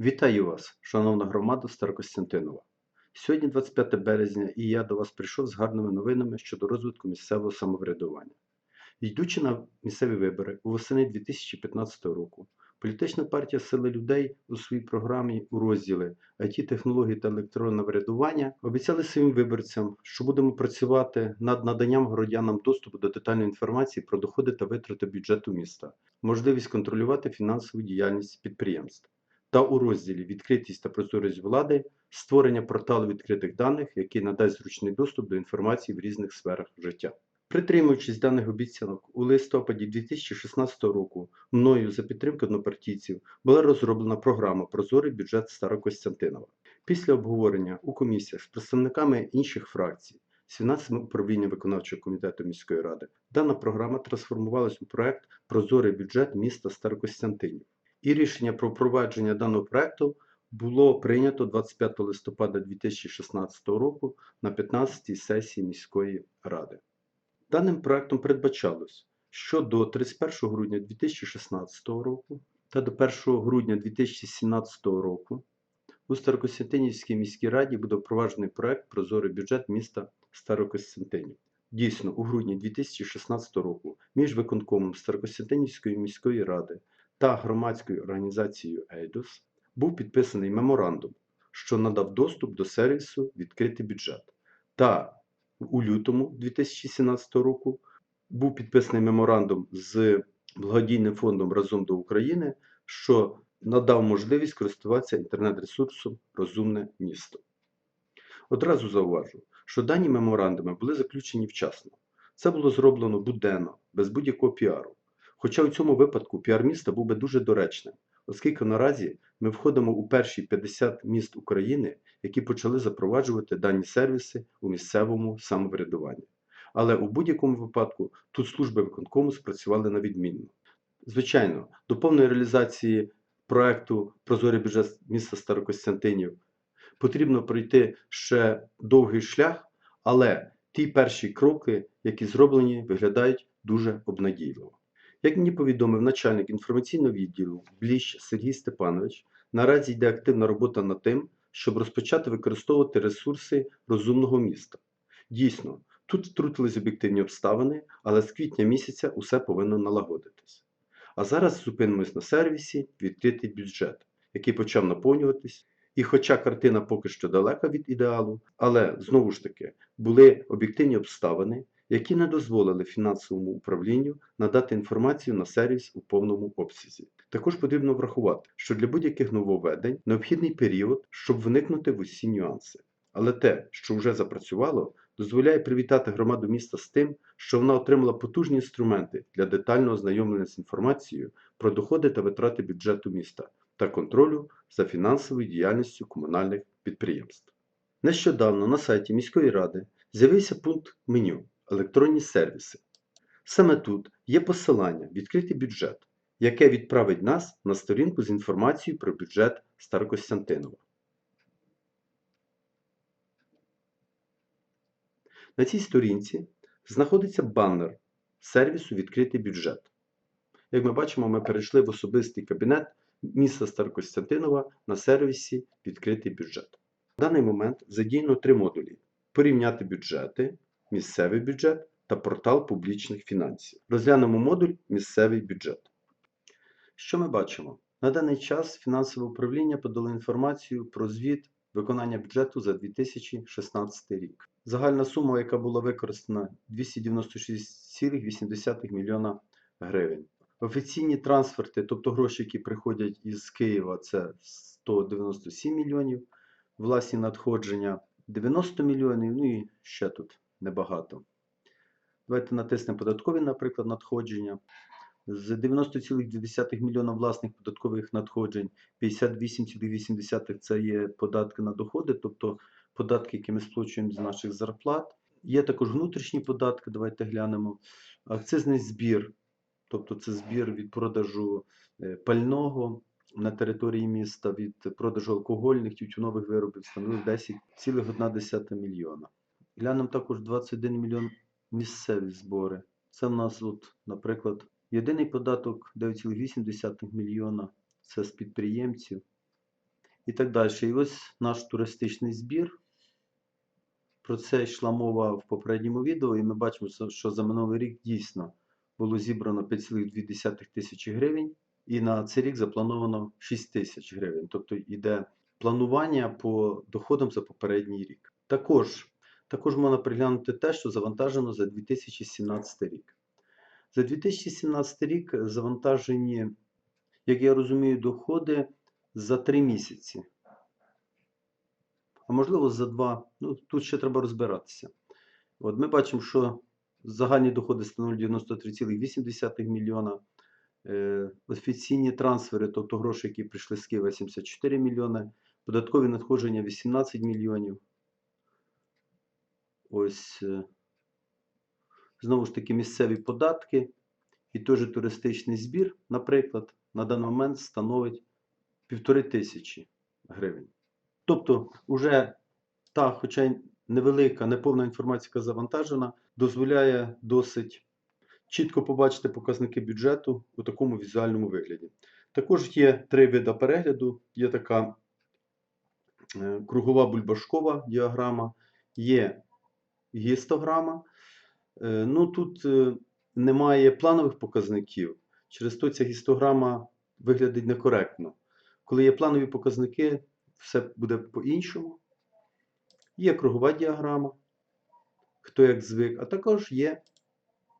Вітаю вас, шановна громада Старокостянтинова. Сьогодні 25 березня, і я до вас прийшов з гарними новинами щодо розвитку місцевого самоврядування. Йдучи на місцеві вибори у восени 2015 року, політична партія Сили людей у своїй програмі у розділі it технології та електронне врядування обіцяли своїм виборцям, що будемо працювати над наданням городянам доступу до детальної інформації про доходи та витрати бюджету міста, можливість контролювати фінансову діяльність підприємств та у розділі Відкритість та прозорість влади створення порталу відкритих даних, який надасть зручний доступ до інформації в різних сферах життя. Притримуючись даних обіцянок, у листопаді 2016 року мною за підтримки однопартійців була розроблена програма Прозорий бюджет Старокостянтинова. Після обговорення у комісіях з представниками інших фракцій, з фінансовим управлінням виконавчого комітету міської ради, дана програма трансформувалась у проект Прозорий бюджет міста Старокостянтинів. І рішення про впровадження даного проекту було прийнято 25 листопада 2016 року на 15-й сесії міської ради. Даним проектом передбачалось, що до 31 грудня 2016 року та до 1 грудня 2017 року у Старокостянтинівській міській раді буде впроваджений проект Прозорий бюджет міста Старокостянтинів. Дійсно, у грудні 2016 року між виконкомом Старокостянтинівської міської ради та громадською організацією EIDOS був підписаний меморандум, що надав доступ до сервісу Відкритий бюджет. Та у лютому 2017 року був підписаний меморандум з благодійним фондом Разом до України, що надав можливість користуватися інтернет-ресурсом Розумне місто. Одразу зауважу, що дані меморандуми були заключені вчасно. Це було зроблено буденно, без будь-якого піару. Хоча у цьому випадку піар міста був би дуже доречним, оскільки наразі ми входимо у перші 50 міст України, які почали запроваджувати дані сервіси у місцевому самоврядуванні. Але у будь-якому випадку тут служби виконкому спрацювали на відмінно. Звичайно, до повної реалізації проекту Прозорий бюджет міста Старокостянтинів потрібно пройти ще довгий шлях, але ті перші кроки, які зроблені, виглядають дуже обнадійливо. Як мені повідомив начальник інформаційного відділу Бліщ Сергій Степанович, наразі йде активна робота над тим, щоб розпочати використовувати ресурси розумного міста. Дійсно, тут втрутились об'єктивні обставини, але з квітня місяця усе повинно налагодитись. А зараз зупинимось на сервісі відкритий бюджет, який почав наповнюватись. І хоча картина поки що далека від ідеалу, але знову ж таки були об'єктивні обставини, які не дозволили фінансовому управлінню надати інформацію на сервіс у повному обсязі. Також потрібно врахувати, що для будь-яких нововведень необхідний період, щоб вникнути в усі нюанси. Але те, що вже запрацювало, дозволяє привітати громаду міста з тим, що вона отримала потужні інструменти для детального ознайомлення з інформацією про доходи та витрати бюджету міста та контролю за фінансовою діяльністю комунальних підприємств. Нещодавно на сайті міської ради з'явився пункт меню електронні сервіси. Саме тут є посилання відкритий бюджет, яке відправить нас на сторінку з інформацією про бюджет Старокостянтинова. На цій сторінці знаходиться баннер сервісу Відкритий бюджет. Як ми бачимо, ми перейшли в особистий кабінет міста Старокостянтинова на сервісі Відкритий бюджет. В даний момент задіяно три модулі: порівняти бюджети, місцевий бюджет та портал публічних фінансів. Розглянемо модуль Місцевий бюджет. Що ми бачимо? На даний час фінансове управління подало інформацію про звіт виконання бюджету за 2016 рік. Загальна сума, яка була використана 296,8 млн гривень. Офіційні трансферти, тобто гроші, які приходять із Києва, це 197 мільйонів, власні надходження 90 мільйонів, ну і ще тут небагато. Давайте натиснемо податкові, наприклад, надходження. З 90,2 мільйона власних податкових надходжень, 58,8 це є податки на доходи, тобто податки, які ми сплачуємо з наших зарплат. Є також внутрішні податки, давайте глянемо. Акцизний збір, тобто це збір від продажу е, пального на території міста, від продажу алкогольних тютюнових виробів становив 10,1 мільйона. Глянемо також 21 мільйон місцеві збори. Це в нас, от, наприклад, єдиний податок 9,8 мільйона. Це з підприємців. і так далі. І ось наш туристичний збір. Про це йшла мова в попередньому відео, і ми бачимо, що- за минулий рік дійсно було зібрано 5,2 тисячі гривень, і на цей рік заплановано 6 тисяч гривень. Тобто йде планування по доходам за попередній рік. Також, також можна приглянути те, що завантажено за 2017 рік. За 2017 рік завантажені, як я розумію, доходи за 3 місяці. А можливо за 2. Ну, тут ще треба розбиратися. От ми бачимо, що загальні доходи становлять 93,8 мільйона. Е, Офіційні трансфери, тобто гроші, які прийшли з Києва, 74 мільйони. Податкові надходження 18 мільйонів. Ось е, знову ж таки місцеві податки і теж туристичний збір, наприклад, на даний момент становить півтори тисячі гривень. Тобто, вже та, хоча й невелика, неповна інформація, завантажена, дозволяє досить чітко побачити показники бюджету у такому візуальному вигляді. Також є три види перегляду. Є така е, кругова бульбашкова діаграма, є гістограма. Е, Ну, тут е, немає планових показників, через то ця гістограма виглядить некоректно. Коли є планові показники, все буде по-іншому. Є кругова діаграма, хто як звик, а також є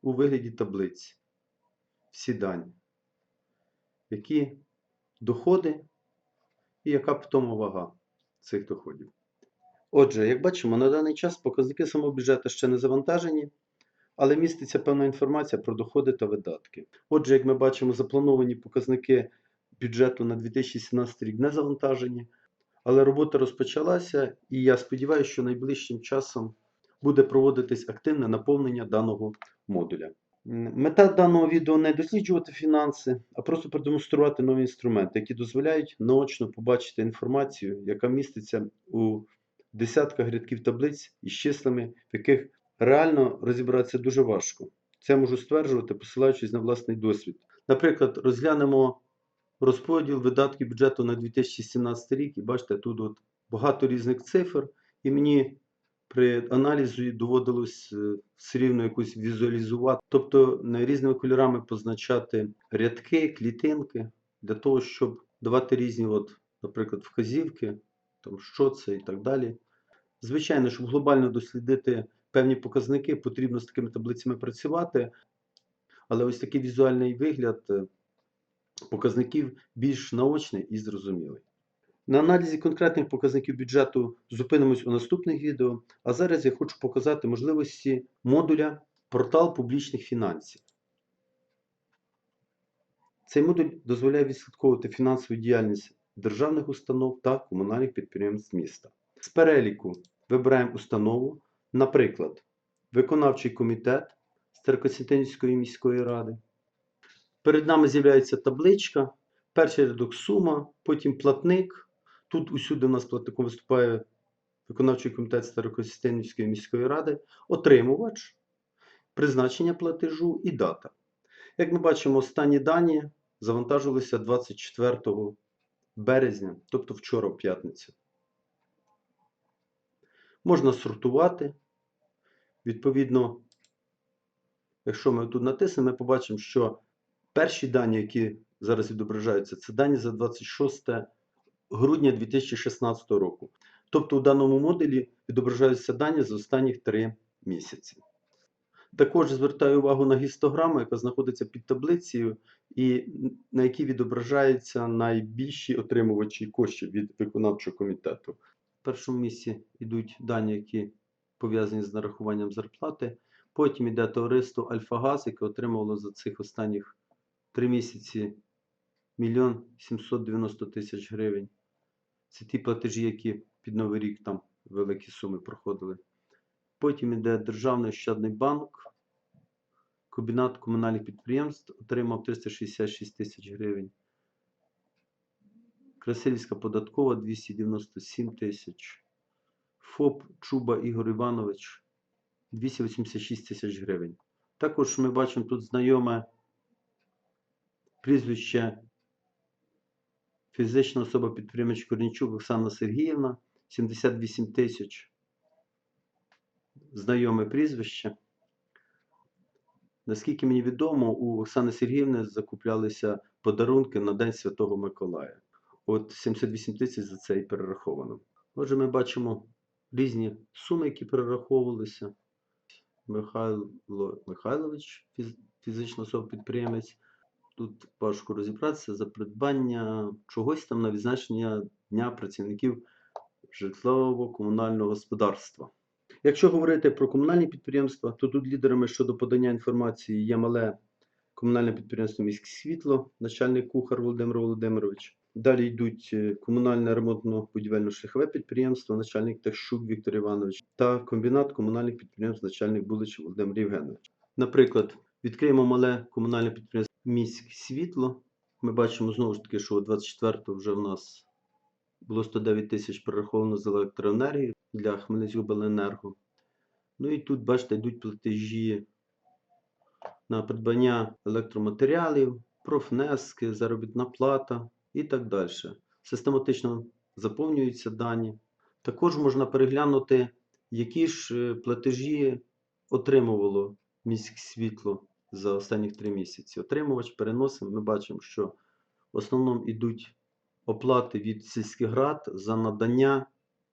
у вигляді таблиць всі дані, які доходи і яка потім вага цих доходів. Отже, як бачимо, на даний час показники самого бюджету ще не завантажені, але міститься певна інформація про доходи та видатки. Отже, як ми бачимо, заплановані показники бюджету на 2017 рік не завантажені, але робота розпочалася, і я сподіваюся, що найближчим часом буде проводитись активне наповнення даного модуля. Мета даного відео не досліджувати фінанси, а просто продемонструвати нові інструменти, які дозволяють наочно побачити інформацію, яка міститься у десятках рядків таблиць із числами, в яких реально розібратися дуже важко. Це можу стверджувати, посилаючись на власний досвід. Наприклад, розглянемо розподіл видатків бюджету на 2017 рік, і бачите, тут от багато різних цифр, і мені при аналізі доводилось е, все рівно якось візуалізувати, тобто різними кольорами позначати рядки, клітинки, для того, щоб давати різні, от, наприклад, вказівки, там, що це і так далі. Звичайно, щоб глобально дослідити певні показники, потрібно з такими таблицями працювати, але ось такий візуальний вигляд е, показників більш наочний і зрозумілий. На аналізі конкретних показників бюджету зупинимось у наступних відео, а зараз я хочу показати можливості модуля Портал публічних фінансів. Цей модуль дозволяє відслідковувати фінансову діяльність державних установ та комунальних підприємств міста. З переліку вибираємо установу, наприклад, виконавчий комітет Старокостянтинівської міської ради. Перед нами з'являється табличка, перший рядок сума, потім платник. Тут усюди у нас платником виступає виконавчий комітет Старокостянтинівської міської ради, отримувач, призначення платежу і дата. Як ми бачимо, останні дані завантажувалися 24 березня, тобто вчора в п'ятницю. Можна сортувати. Відповідно, якщо ми тут натиснемо, ми побачимо, що перші дані, які зараз відображаються, це дані за 26 грудня 2016 року. Тобто у даному модулі відображаються дані за останніх 3 місяці. Також звертаю увагу на гістограму, яка знаходиться під таблицею, і на якій відображаються найбільші отримувачі коштів від виконавчого комітету. Першому місці йдуть дані, які пов'язані з нарахуванням зарплати. Потім йде товариство Альфагаз, яке отримувало за цих останніх 3 місяці 1 790 тисяч гривень. Це ті платежі, які під Новий рік там великі суми проходили. Потім йде Державний ощадний банк. Комбінат комунальних підприємств отримав 366 тисяч гривень. Красилівська податкова 297 тисяч. ФОП Чуба Ігор Іванович 286 тисяч гривень. Також ми бачимо тут знайоме прізвище Фізична особа підприємець Корнічук Оксана Сергіївна, 78 тисяч. Знайоме прізвище. Наскільки мені відомо, у Оксани Сергіївни закуплялися подарунки на День Святого Миколая. От 78 тисяч за це і перераховано. Отже, ми бачимо різні суми, які перераховувалися. Михайло Михайлович, фізична особа підприємець. Тут важко розібратися за придбання чогось там на відзначення Дня працівників житлово-комунального господарства. Якщо говорити про комунальні підприємства, то тут лідерами щодо подання інформації є мале комунальне підприємство Міське світло, начальник кухар Володимир Володимирович. Далі йдуть е, комунальне ремонтно-будівельно-шляхове підприємство, начальник Тащук Віктор Іванович та комбінат комунальних підприємств, начальник Булич Володимир Євгенович. Наприклад, відкриємо мале комунальне підприємство Міське світло. Ми бачимо знову ж таки, що 24-го вже в нас було 109 тисяч перераховано з електроенергії для Хмельницькобленерго. Ну і тут, бачите, йдуть платежі на придбання електроматеріалів, профнески, заробітна плата і так далі. Систематично заповнюються дані. Також можна переглянути, які ж е, платежі отримувало міське світло за останніх три місяці. Отримувач переносимо, ми бачимо, що в основному йдуть оплати від сільських рад за надання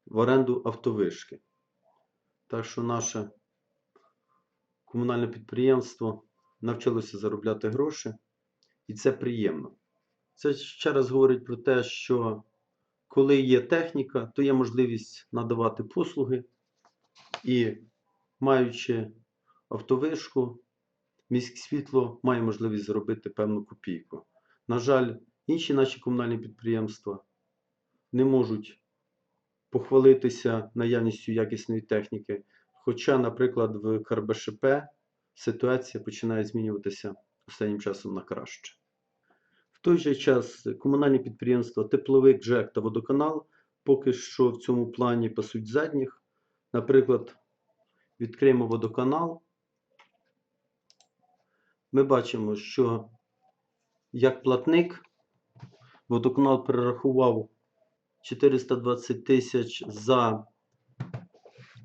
в оренду автовишки. Так що наше комунальне підприємство навчилося заробляти гроші, і це приємно. Це ще раз говорить про те, що коли є техніка, то є можливість надавати послуги, і маючи автовишку, міське світло має можливість заробити певну копійку. На жаль, інші наші комунальні підприємства не можуть похвалитися наявністю якісної техніки. Хоча, наприклад, в КРБШП ситуація починає змінюватися останнім часом на краще. Той же час комунальні підприємства Тепловик, ЖЕК та Водоканал поки що в цьому плані пасуть задніх. Наприклад, відкриємо водоканал. Ми бачимо, що як платник водоканал перерахував 420 тисяч за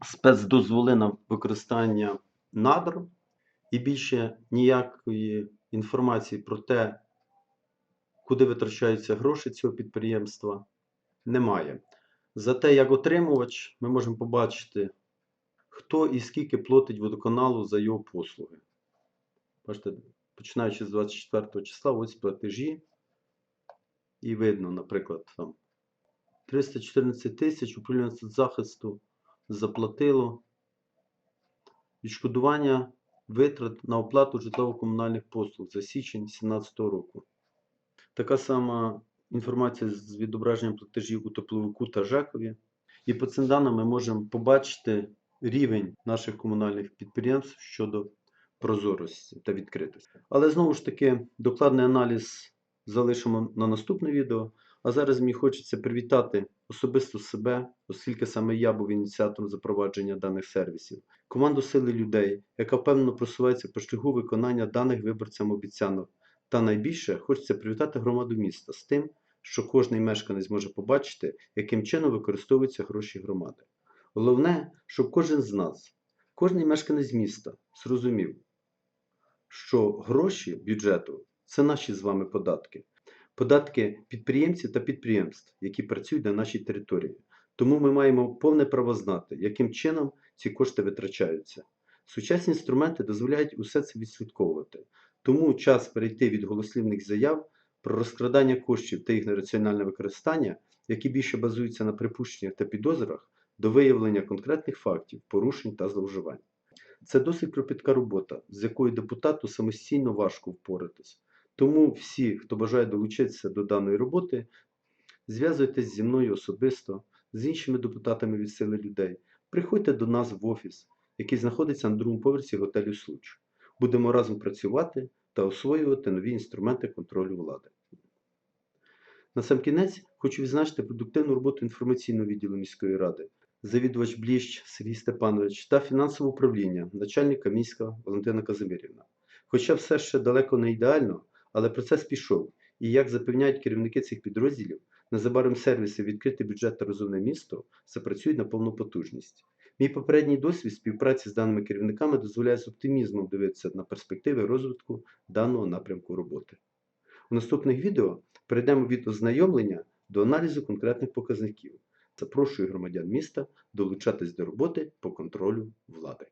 спецдозволи на використання надр і більше ніякої інформації про те, куди витрачаються гроші цього підприємства, немає. Зате, як отримувач, ми можемо побачити, хто і скільки платить водоканалу за його послуги. Бачите, починаючи з 24 числа, ось платежі. І видно, наприклад, там 314 тисяч управління захисту заплатило відшкодування витрат на оплату житлово-комунальних послуг за січень 2017 року. Така сама інформація з відображенням платежів у тепловику та ЖЕКові. І по цим даним ми можемо побачити рівень наших комунальних підприємств щодо прозорості та відкритості. Але знову ж таки, докладний аналіз залишимо на наступне відео. А зараз мені хочеться привітати особисто себе, оскільки саме я був ініціатором запровадження даних сервісів, команду сили людей, яка впевнено просувається по шляху виконання даних виборцям обіцянок. Та найбільше хочеться привітати громаду міста з тим, що кожний мешканець може побачити, яким чином використовуються гроші громади. Головне, щоб кожен з нас, кожний мешканець міста зрозумів, що гроші бюджету це наші з вами податки. Податки підприємців та підприємств, які працюють на нашій території. Тому ми маємо повне право знати, яким чином ці кошти витрачаються. Сучасні інструменти дозволяють усе це відслідковувати. Тому час перейти від голослівних заяв про розкрадання коштів та їх нераціональне використання, які більше базуються на припущеннях та підозрах, до виявлення конкретних фактів, порушень та зловживань. Це досить кропітка робота, з якою депутату самостійно важко впоратись. Тому всі, хто бажає долучитися до даної роботи, зв'язуйтесь зі мною особисто, з іншими депутатами від сили людей. Приходьте до нас в офіс, який знаходиться на другому поверсі готелю Случ. Будемо разом працювати та освоювати нові інструменти контролю влади. На сам кінець хочу відзначити продуктивну роботу інформаційного відділу міської ради, завідувач Бліщ Сергій Степанович та фінансове управління, начальника міська Валентина Казимирівна. Хоча все ще далеко не ідеально, але процес пішов, І як запевняють керівники цих підрозділів, незабаром сервіси «Відкритий бюджет та розумне місто запрацюють на повну потужність. Мій попередній досвід співпраці з даними керівниками дозволяє з оптимізмом дивитися на перспективи розвитку даного напрямку роботи. У наступних відео перейдемо від ознайомлення до аналізу конкретних показників. Запрошую громадян міста долучатись до роботи по контролю влади.